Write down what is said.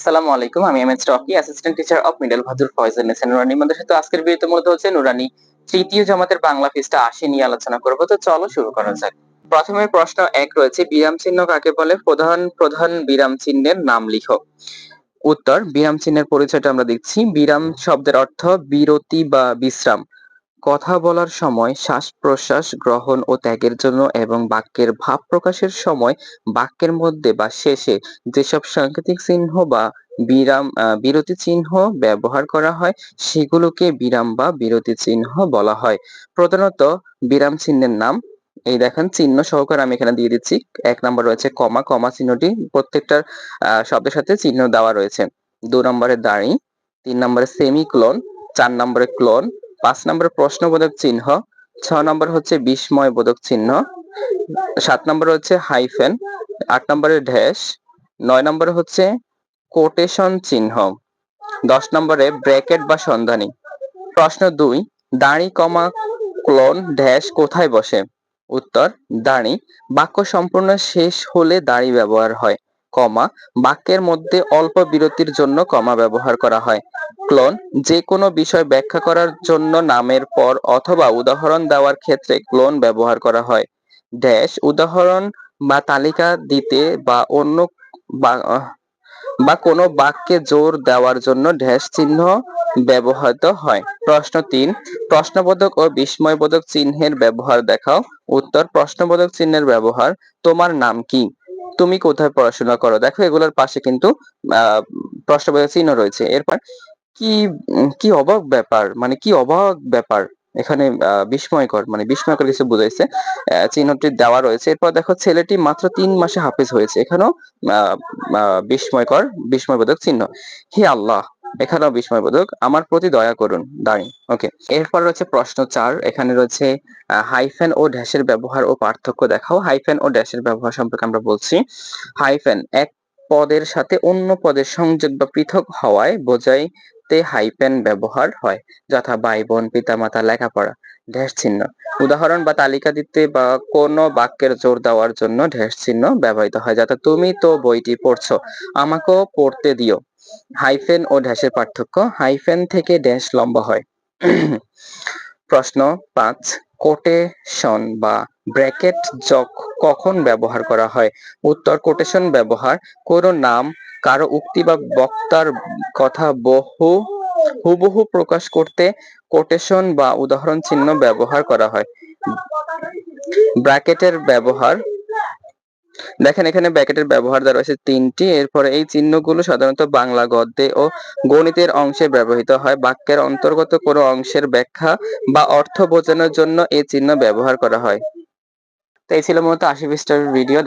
আসসালামু আলাইকুম। আমি M S Rocky assistant teacher of middle Bhadur Faizal Nisen Nurani Madrasa আজকের ভিডিওতে মূলত হচ্ছে নুরানি তৃতীয় জামাতের বাংলা পৃষ্ঠা আশি নিয়ে আলোচনা করব। তো চলো শুরু করা যাক। প্রথমে প্রশ্ন এক রয়েছে, বিরাম চিহ্ন কাকে বলে? প্রধান প্রধান বিরাম চিহ্নের নাম লিখো। উত্তর, বিরাম চিহ্নের পরিচয়টা আমরা দেখছি। বিরাম শব্দের অর্থ বিরতি বা বিশ্রাম। কথা বলার সময় শ্বাস প্রশ্বাস গ্রহণ ও ত্যাগের জন্য এবং বাক্যের ভাব প্রকাশের সময় বাক্যের মধ্যে বা শেষে যেসব সাংকেতিক চিহ্ন বা বিরাম বিরতি চিহ্ন ব্যবহার করা হয়, সেগুলোকে বিরাম বা বিরতি চিহ্ন বলা হয়। প্রধানত বিরাম চিহ্নের নাম। এই দেখেন, চিহ্ন সহকারে আমি এখানে দিয়ে দিচ্ছি। এক নম্বর রয়েছে কমা। কমা চিহ্নটি প্রত্যেকটার শব্দের সাথে চিহ্ন দেওয়া রয়েছে। দু নম্বরে দাঁড়ি, তিন নম্বরে সেমি ক্লোন চার নম্বরে ক্লোন পাঁচ নম্বরে প্রশ্নবোধক চিহ্ন, ছ নম্বর হচ্ছে বিস্ময় বোধক চিহ্ন, সাত নম্বর হচ্ছে হাইফেন, আট নম্বরে ড্যাশ, নয় নম্বরে হচ্ছে কোটেশন চিহ্ন, দশ নম্বরে ব্র্যাকেট বা সন্ধানী। প্রশ্ন দুই, দাঁড়ি কমা ক্লোন ড্যাশ কোথায় বসে? উত্তর, দাঁড়ি, বাক্য সম্পূর্ণ শেষ হলে দাঁড়ি ব্যবহার হয়। কমা বাক্যের মধ্যে অল্প বিরতির জন্য কমা ব্যবহার করা হয়। ক্লোন যে কোনো বিষয় ব্যাখ্যা করার জন্য নামের পর অথবা উদাহরণ দেওয়ার ক্ষেত্রে ক্লোন ব্যবহার করা হয়। ড্যাশ উদাহরণ বা তালিকা দিতে বা অন্য বা কোনো বাক্যে জোর দেওয়ার জন্য ড্যাশ চিহ্ন ব্যবহৃত হয়। প্রশ্ন তিন, প্রশ্নবোধক ও বিস্ময়বোধক চিহ্নের ব্যবহার দেখাও। উত্তর, প্রশ্নবোধক চিহ্নের ব্যবহার। তোমার নাম কি? তুমি কোথায় পড়াশোনা করো? দেখো এগুলোর পাশে কিন্তু প্রশ্নবোধক চিহ্ন রয়েছে। এরপর কি কি অবাক ব্যাপার মানে কি অবাক ব্যাপার? এখানে বিস্ময়কর মানে বিস্ময়কর কিছু বুঝাইছে। চিহ্নটি দেওয়া রয়েছে। এরপর দেখো ছেলেটি মাত্র তিন মাসে হাফেজ হয়েছে। এখানেও বিস্ময়কর, বিস্ময়বোধক চিহ্ন। হে আল্লাহ! এখানেও বিস্ময়বোধক। আমার প্রতি দয়া করুন দাঁড়ি ওকে এরপর রয়েছে প্রশ্ন চার, এখানে রয়েছে হাইফেন ও ড্যাশের ব্যবহার ও পার্থক্য দেখাও। হাইফেন ও ড্যাশের ব্যবহার সম্পর্কে আমরা বলছি। হাইফেন এক পদের সাথে অন্য পদের সংযোগ বা পৃথক হওয়ায় বোঝায় তে হাইপেন ব্যবহার হয়। যথা ভাই, বোন, পিতামাতা, লেখাপড়া ঢেস চিহ্ন। উদাহরণ বা তালিকা দিতে বা কোনো বাক্যের জোর দেওয়ার জন্য ঢেস চিহ্ন ব্যবহৃত হয়। যাতে তুমি তো বইটি পড়ছো, আমাকেও পড়তে দিও। হাইফেন ও ড্যাশের পার্থক্য। হাইফেন থেকে ড্যাশ লম্বা হয়। প্রশ্ন পাঁচ, কোটেশন বা ব্র্যাকেট কখন ব্যবহার করা হয়? উত্তর, কোটেশন ব্যবহার কোন নাম, কারও উক্তি বা বক্তার কথা বহু, হুবহু প্রকাশ করতে কোটেশন বা উদাহরণ চিহ্ন ব্যবহার করা হয়। ব্র্যাকেটের ব্যবহার দেখেন, এখানে ব্র্যাকেটের ব্যবহার দ্বারা রয়েছে তিনটি। এরপরে এই চিহ্নগুলো সাধারণত বাংলা গদ্যে ও গণিতের অংশে ব্যবহৃত হয়। বাক্যের অন্তর্গত কোনো অংশের ব্যাখ্যা বা অর্থ বোঝানোর জন্য এই চিহ্ন ব্যবহার করা হয়। তো এই ছিল মূলত আশি পৃষ্ঠার ভিডিও।